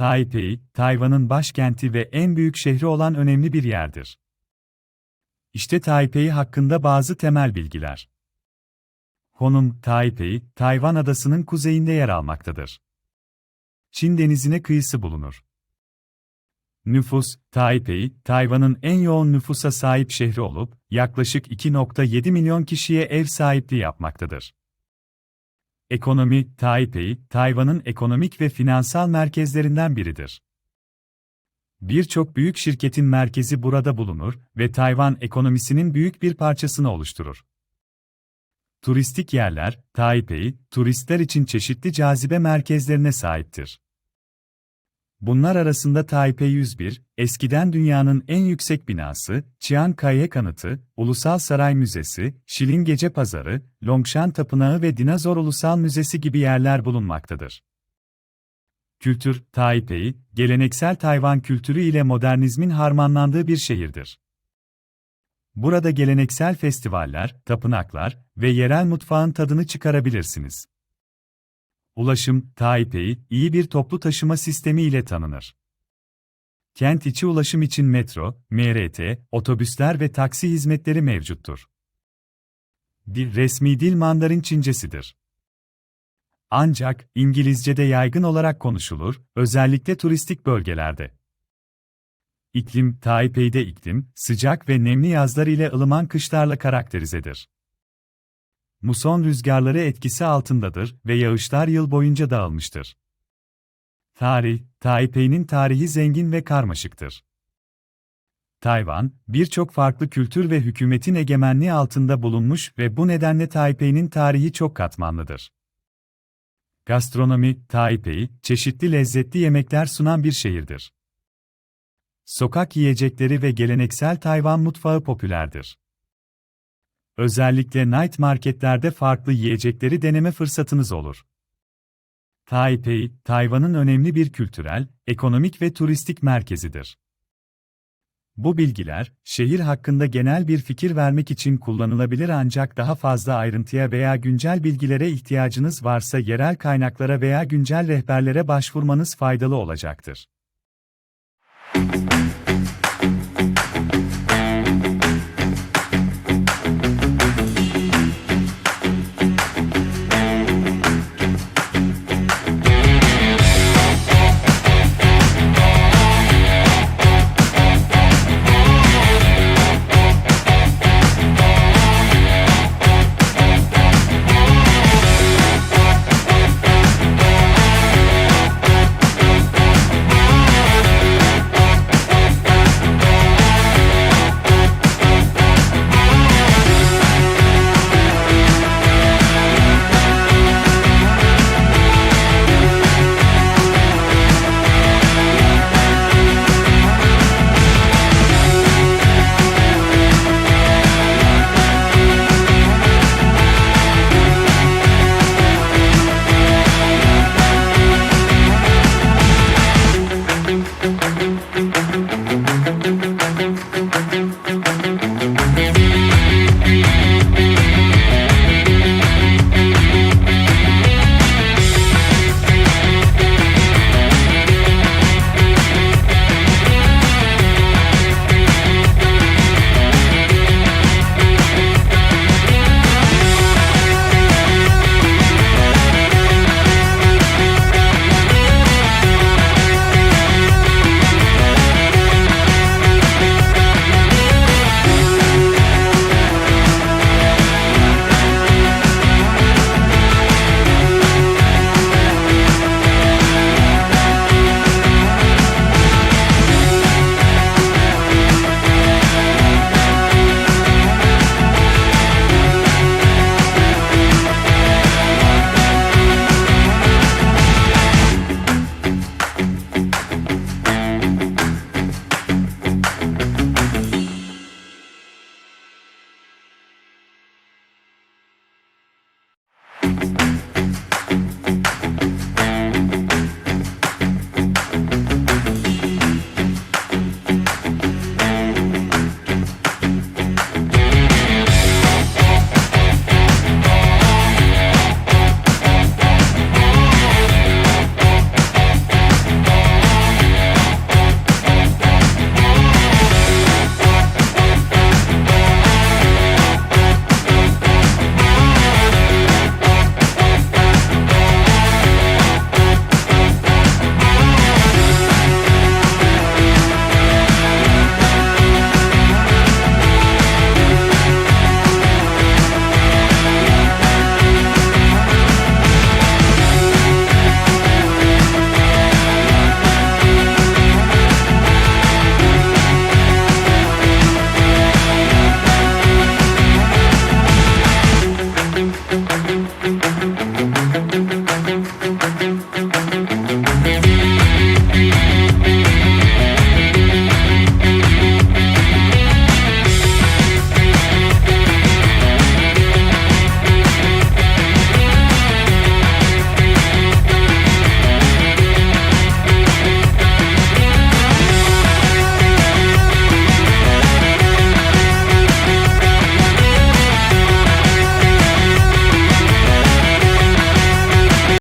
Taipei, Tayvan'ın başkenti ve en büyük şehri olan önemli bir yerdir. İşte Taipei hakkında bazı temel bilgiler. Konum, Taipei, Tayvan adasının kuzeyinde yer almaktadır. Çin denizine kıyısı bulunur. Nüfus, Taipei, Tayvan'ın en yoğun nüfusa sahip şehri olup, yaklaşık 2.7 milyon kişiye ev sahipliği yapmaktadır. Ekonomi, Taipei, Tayvan'ın ekonomik ve finansal merkezlerinden biridir. Birçok büyük şirketin merkezi burada bulunur ve Tayvan ekonomisinin büyük bir parçasını oluşturur. Turistik yerler, Taipei, turistler için çeşitli cazibe merkezlerine sahiptir. Bunlar arasında Taipei 101, eskiden dünyanın en yüksek binası, Chiang Kai-shek Anıtı, Ulusal Saray Müzesi, Şilin Gece Pazarı, Longshan Tapınağı ve Dinozor Ulusal Müzesi gibi yerler bulunmaktadır. Kültür, Taipei, geleneksel Tayvan kültürü ile modernizmin harmanlandığı bir şehirdir. Burada geleneksel festivaller, tapınaklar ve yerel mutfağın tadını çıkarabilirsiniz. Ulaşım, Taipei, iyi bir toplu taşıma sistemi ile tanınır. Kent içi ulaşım için metro, MRT, otobüsler ve taksi hizmetleri mevcuttur. Dil resmi dil Mandarin Çincesidir. Ancak İngilizce'de yaygın olarak konuşulur, özellikle turistik bölgelerde. İklim, Taipei'de iklim, sıcak ve nemli yazlar ile ılıman kışlarla karakterizedir. Muson rüzgarları etkisi altındadır ve yağışlar yıl boyunca dağılmıştır. Tarih, Taipei'nin tarihi zengin ve karmaşıktır. Tayvan, birçok farklı kültür ve hükümetin egemenliği altında bulunmuş ve bu nedenle Taipei'nin tarihi çok katmanlıdır. Gastronomi, Taipei, çeşitli lezzetli yemekler sunan bir şehirdir. Sokak yiyecekleri ve geleneksel Tayvan mutfağı popülerdir. Özellikle night marketlerde farklı yiyecekleri deneme fırsatınız olur. Taipei, Tayvan'ın önemli bir kültürel, ekonomik ve turistik merkezidir. Bu bilgiler, şehir hakkında genel bir fikir vermek için kullanılabilir ancak daha fazla ayrıntıya veya güncel bilgilere ihtiyacınız varsa yerel kaynaklara veya güncel rehberlere başvurmanız faydalı olacaktır.